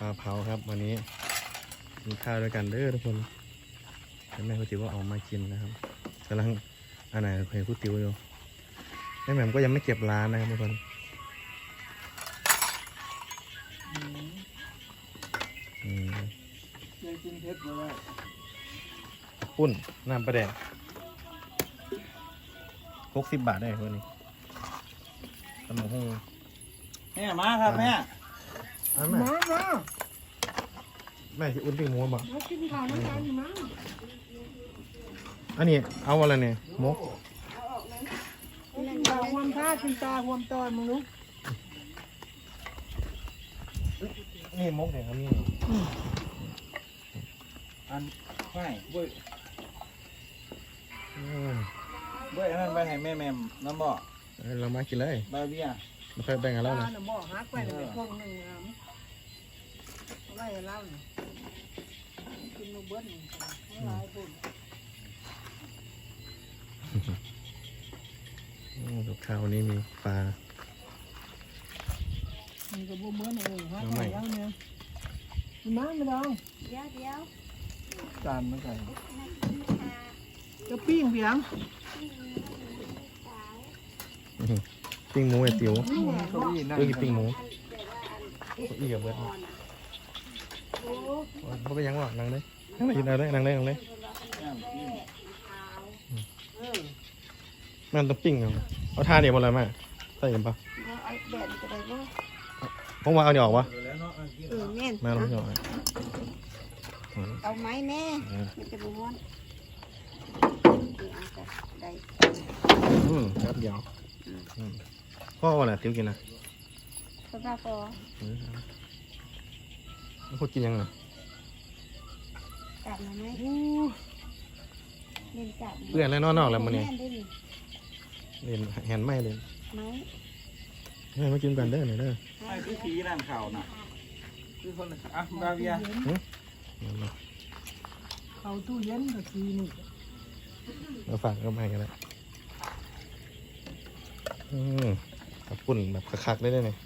ปลาเผาครับ วันนี้กินข้าวด้วยกันเด้อทุกคนแล้วแม่คุณติ๋วก็ออกมากินนะครับกำลังอันไหนเพลงคุณติ๋วอยู่แม่แหม่มก็ยังไม่เก็บร้านนะครับทุกคนอืมยังกินเพชรอยู่เลยปุ้นน้ำปลาแดงหกสิบบาทได้คนนี้ขนมห้องแม่มาครับแม่ อันแม่มามาแม่ที่อุ่นปิ้งหมูบ่มากินข้าวน้ำตาลมาอันนี้เอาอะไรเนี่ยมกกินข้าวความท่ากินตาความตอนมึงรู้นี่มกเนี่ยครับนี่อันไม่เว้ยอืมเว้ยอันนั้นไปให้แม่แม่มน้ำบ่เอ้ยเรามากินเลยบาเบียไม่ค่อยแบ่งกันแล้วตานะน่ะบอกฮักไปเลยพวกหนึ่งน้ำเอาไว้ให้เล่าน่ะกินมาเบิ้ลหนึ่งหลายบุญอืมกับข้าววันนี้มีปลามันก็บ่เหมือนเองฮักไปยังเนี่ยมาไม่ดองเดี๋ยวเดี๋ยวจานไม่ใส่จะปิ้งเพียงอื้อหือปิ้งหมูไอติ๋วนี่แหละเก้าอี้นั่งเลือกกินปิ้งหมูอีกกับเบิร์ ดเขาไปยังหรอกนั่งเลยนั่งเลยกินเอาเลยนั่งเลยนั่งเลยเออมันต้องปิ้งเอาเอาท่าเดียวหมดเลยแม่ใส่กันปะไอ้แบนก็ได้ว่าผมว่าเอาเดี๋ยวออกวะแล้วเนาะอันกินเออแม่นแม่ต้องเดี๋ยวออกอืมเอาไหมแม่เออมันจะบุ้นได้อืมครับเดี๋ยวอืมพ่อวันไหนติ๋วกินนะสำหรับพอเอ อแล้วพูดกินยังไงจับมาไหมเล่นจับเพื่อนแล้วนอกๆแล้วมันนี่แม่ได้นี่เรียนแฮนด์ไม่เลยไหมให้มากินกันเด้อหน่อยเด้อไม่คือสีนั่นข่าวน่ะคือคนอะบาเบียเอามาเอาตู้เย็นกับทีนี่เอาฝากก็มากันแล้วอืมกับปุ่นแบบคักๆได้เลยเนี่ย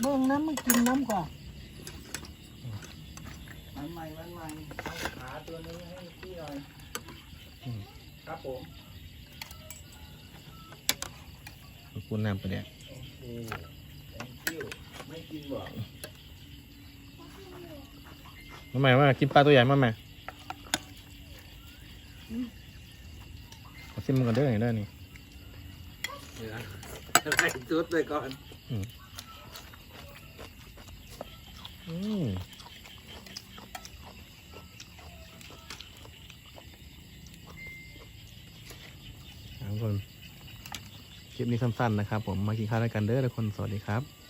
เบิ่งน้ำมันกินน้ำก่อน มันใหม่มันใหม่เอาขาตัวนึงให้พี่หน่อยครับผมกับปุ่นน้ำปลาแดกโอ้ thank you ไม่กินบ่มาใหม่ว่ากินปลาตัวใหญ่มาใหม่ขอชิมมันกันเด้อหน่อยเด้อนี่เดี๋ยวใส่จุดไปก่อน อืมครับ ทุกคน คลิปนี้สั้นๆนะครับ ผมมากินข้าวด้วยกันเด้อทุกคน สวัสดีครับ